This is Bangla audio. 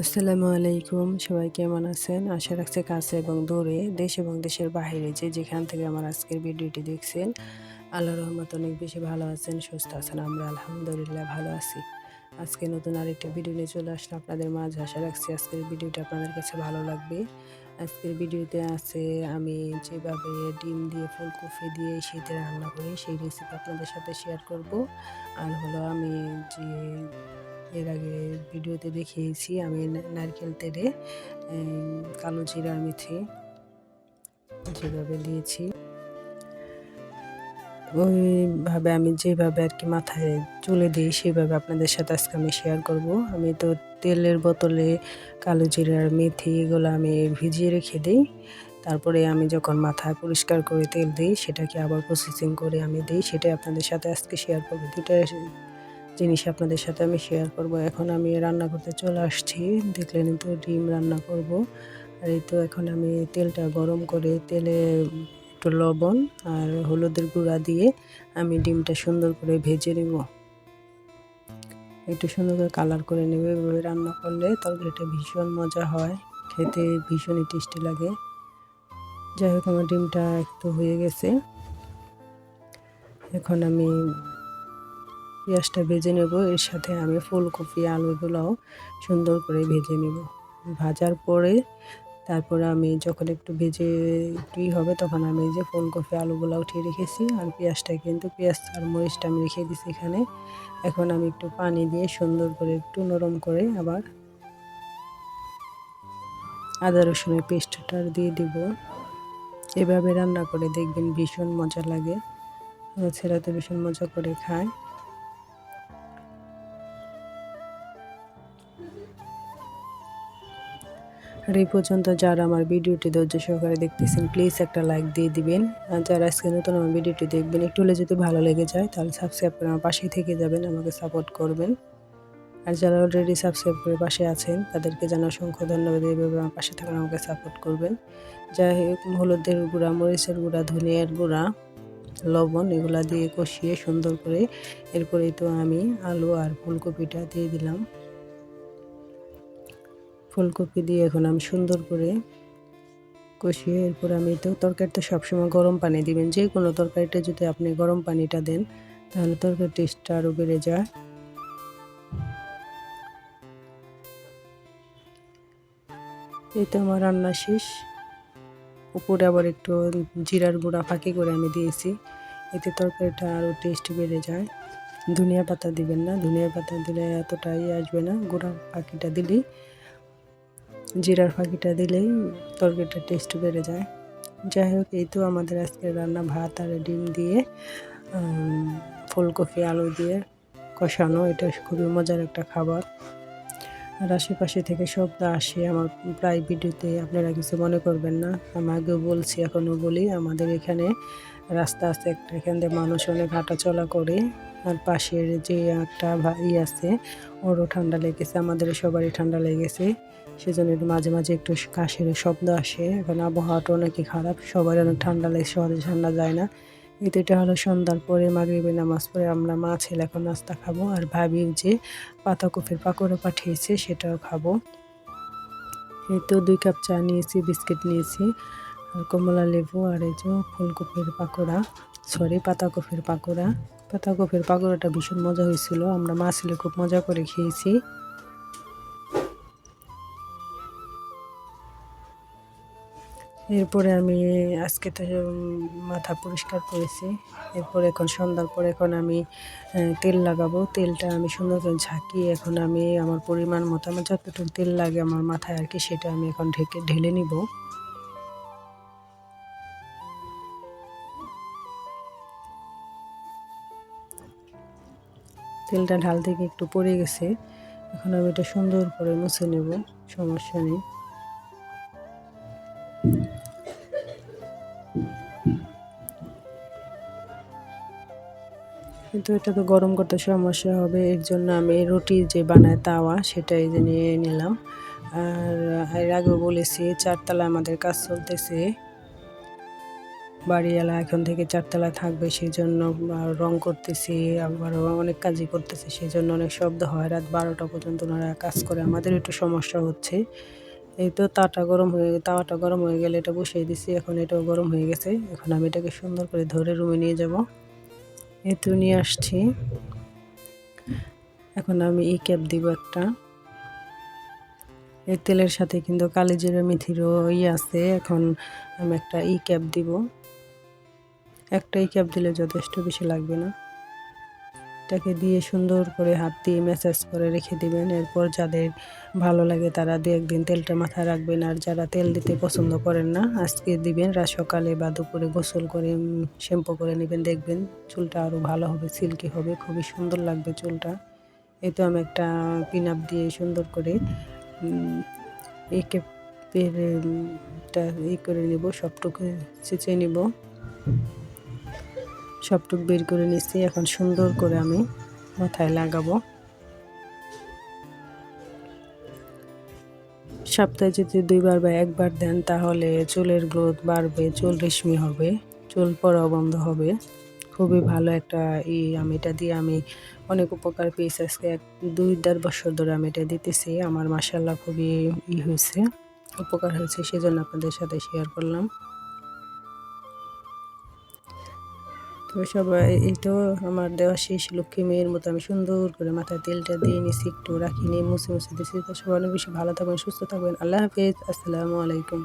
আসসালামু আলাইকুম, সবাই কেমন আছেন? আশা রাখছি কাছে এবং দূরে, দেশ এবং দেশের বাইরে যে যেখান থেকে আমার আজকের ভিডিওটি দেখছেন আল্লাহ রহমত অনেক বেশি ভালো আছেন, সুস্থ আছেন, আমরা আলহামদুলিল্লাহ ভালো আছি। আজকে নতুন আরেকটা ভিডিও নিয়ে চলে আসলে আপনাদের মাঝে। আশা রাখছি আজকের ভিডিওটা আপনাদের কাছে ভালো লাগবে। আজকের ভিডিওতে আছে আমি যেভাবে ডিম দিয়ে ফুলকপি দিয়ে শীতে রান্না করি, সেই রেসিপি আপনাদের সাথে শেয়ার করব। আর হলো আমি যে এর আগে ভিডিওতে দেখিয়েছি, আমি নারকেল তেলে কালো জিরা মেথি যেভাবে দিয়েছি। ওইভাবে আমি যেভাবে আর কি মাথায় চলে দিই সেইভাবে আপনাদের সাথে আজকে আমি শেয়ার করব। আমি তো তেলের বোতলে কালো জিরার মেথি এগুলো আমি ভিজিয়ে রেখে দিই। তারপরে আমি যখন মাথায় পরিষ্কার করে তেল দিই, সেটাকে আবার প্রসেসিং করে আমি দিই। সেটাই আপনাদের সাথে আজকে শেয়ার করব। দুটা জিনিস আপনাদের সাথে আমি শেয়ার করব। এখন আমি রান্না করতে চলে আসছি। দেখলেন তো ডিম রান্না করব। আর এই তো এখন আমি তেলটা গরম করে তেলে একটু লবণ আর হলুদের গুঁড়া দিয়ে আমি ডিমটা সুন্দর করে ভেজে নেব। একটু সুন্দর করে কালার করে নেবে। এভাবে রান্না করলে তরকারিটা ভীষণ মজা হয়। খেতে ভীষণই টেস্টি লাগে। যাই হোক, আমার ডিমটা একটু হয়ে গেছে। এখন আমি পেঁয়াজটা ভেজে নেব। এর সাথে আমি ফুলকপি, আলুগুলোও সুন্দর করে ভেজে নেব। ভাজার পরে তারপরে আমি যখন একটু ভেজে একটুই হবে তখন আমি এই যে ফুলকপি আলুগুলো উঠিয়ে রেখেছি আর পেঁয়াজটা কিন্তু পেঁয়াজ আর মরিচটা আমি রেখে দিছি এখানে। এখন আমি একটু পানি দিয়ে সুন্দর করে একটু নরম করে আবার আদা রসুনের পেস্টটা দিয়ে দিব। এভাবে রান্না করে দেখবেন ভীষণ মজা লাগে। আমার তো ভীষণ মজা করে খায়। আর এই পর্যন্ত যারা আমার ভিডিওটি ধৈর্য সহকারে দেখতেছেন প্লিজ একটা লাইক দিয়ে দিবেন। আর যারা আজকে নতুন আমার ভিডিওটি দেখবেন, একটু হলে যদি ভালো লেগে যায়, তাহলে সাবস্ক্রাইব করে আমার পাশেই থেকে যাবেন, আমাকে সাপোর্ট করবেন। আর যারা অলরেডি সাবস্ক্রাইব করে পাশে আছেন, তাদেরকে জানা অসংখ্য ধন্যবাদ। এইভাবে আমার পাশে থাকার আমাকে সাপোর্ট করবেন। যাই হোক, হলুদের গুঁড়া, মরিচের গুঁড়া, ধনিয়ার গুঁড়া, লবণ, এগুলা দিয়ে কষিয়ে সুন্দর করে এরপরেই তো আমি আলু আর ফুলকপিটা দিয়ে দিলাম। ফুলকপি দিয়ে এখন আমি সুন্দর করে কষিয়ে এরপর আমি তো তরকারিটা সবসময় গরম পানি দিবেন। যে কোনো তরকারিটা যদি আপনি গরম পানিটা দেন, তাহলে তরকারির টেস্টটা আরও বেড়ে যায়। এই তো আমার রান্না শেষ। উপরে আবার একটু জিরার গুঁড়া ফাঁকি করে আমি দিয়েছি। এতে তরকারিটা আরও টেস্ট বেড়ে যায়। ধনিয়া পাতা দিবেন না, ধনিয়া পাতা দিলে এতটাই আসবে না। গুঁড়া ফাঁকিটা দিলেই জিরার ফাঁকিটা দিলেই তরকারিটা টেস্ট বেড়ে যায়। যাই হোক, এই তো আমাদের আজকে রান্না, ভাত আর ডিম দিয়ে ফুলকপি, আলু দিয়ে কষানো। এটা খুবই মজার একটা খাবার। আর আশেপাশে থেকে শব্দ আসে। আমার প্রায় ভিডিওতে আপনারা কিছু মনে করবেন না। আমি আগেও বলছি, এখনও বলি, আমাদের এখানে রাস্তা আছে একটা। এখান দিয়ে মানুষ অনেক হাঁটা চলা করে। আর পাশের যে একটা ভাই আছে, ওরও ঠান্ডা লেগেছে। আমাদের সবারই ঠান্ডা লেগেছে। সেজন্য একটু মাঝে মাঝে একটু কাশের শব্দ আসে। এখন আবহাওয়াটা অনেকই খারাপ সবার অনেক ঠান্ডা লাগে সহজে ঠান্ডা যায় না। এই তো এটা হলো সন্ধ্যার পরে মাগরিবে নামাজ পড়ে আমরা মা ছেলে এখন নাস্তা খাব। আর ভাবির যে পাতাকপির পাকোড়া পাঠিয়েছে, সেটাও খাব। এই তো দুই কাপ চা নিয়েছি, বিস্কিট নিয়েছি, আর কমলা লেবু, আর এই যে ফুলকপির পাকোড়া, সরি, পাতাকপির পাকোড়া। পাতাকপির পাকোড়াটা ভীষণ মজা হয়েছিল, আমরা মা ছেলে খুব মজা করে খেয়েছি। এরপরে আমি আজকে তো মাথা পরিষ্কার করেছি। এরপর এখন সন্ধ্যার পর এখন আমি তেল লাগাবো। তেলটা আমি সুন্দর করে ঝাঁকিয়ে এখন আমি আমার পরিমাণ মতো, আমার যতটুকু তেল লাগে আমার মাথায় আর কি, সেটা আমি এখন ঢেকে, ঢেলে নিব। তেলটা ঢাল থেকে একটু পড়ে গেছে। এখন আমি এটা সুন্দর করে মুছে নেব, সমস্যা নেই। কিন্তু এটা তো গরম করতে সমস্যা হবে, এর জন্য আমি রুটি যে বানায় তাওয়া সেটাই যে নিয়ে নিলাম। আর এর আগেও বলেছি চারতলা আমাদের কাজ চলতেছে। বাড়িওয়ালা এখন থেকে চারতলা থাকবে সেই জন্য রং করতেছি আবার অনেক কাজই করতেছি সেই জন্য অনেক শব্দ হয়। রাত বারোটা পর্যন্ত ওনারা কাজ করে, আমাদের একটু সমস্যা হচ্ছে। এই তো তাটা গরম হয়ে, তাওয়াটা গরম হয়ে গেলে এটা বসিয়ে দিছি, এখন এটাও গরম হয়ে গেছে। এখন আমি এটাকে সুন্দর করে ধরে রুমে নিয়ে যাব। এই তো নিয়ে আসছি। এখন আমি এই ক্যাপ দিব একটা। এই তেলের সাথে কিন্তু কালি মিথিরও মেথিরও ই আছে। এখন আমি একটা ই ক্যাপ দিব। একটা ই ক্যাপ দিলে যথেষ্ট বেশি লাগবে না। এটাকে দিয়ে সুন্দর করে হাত দিয়ে ম্যাসাজ করে রেখে দিবেন। এরপর যাদের ভালো লাগে তারা দু একদিন তেলটা মাথায় রাখবেন। আর যারা তেল দিতে পছন্দ করেন না, আজকে দিবেন। রাত সকালে বা দুপুরে গোসল করে শ্যাম্পু করে নেবেন। দেখবেন চুলটা আরও ভালো হবে, সিল্কি হবে। খুবই সুন্দর লাগবে চুলটা। এই তো আমি একটা পিন আপ দিয়ে সুন্দর করে একে পেরেটা ই করে নিব, সবটুকু চেঁচে নিব। সবটুক বের করে নিচ্ছি এখন সুন্দর করে আমি মাথায় লাগাবো। সপ্তাহে যদি দুইবার বা একবার দেন, তাহলে চুলের গ্রোথ বাড়বে, চুল রেশমি হবে, চুল পড়া বন্ধ হবে। খুবই ভালো একটা ই আমি এটা দিয়ে আমি অনেক উপকার পেয়েছি। আজকে এক, দুই, দেড় বছর ধরে আমি এটা দিতেছি। আমার মাসাল্লাহ খুবই ই হয়েছে, উপকার হয়েছে, সেজন্য আপনাদের সাথে শেয়ার করলাম। তো সবাই, এই তো আমার দেওয়া শেষ লক্ষ্মী মেয়ের মতো আমি সুন্দর করে মাথায় তেলটা দিয়ে নিছি, একটু রাখিনি মুছে মুছে দিছি। তো সবাই অনেক বেশি ভালো থাকবেন, সুস্থ থাকবেন। আল্লাহ হাফিজ, আসসালামু আলাইকুম।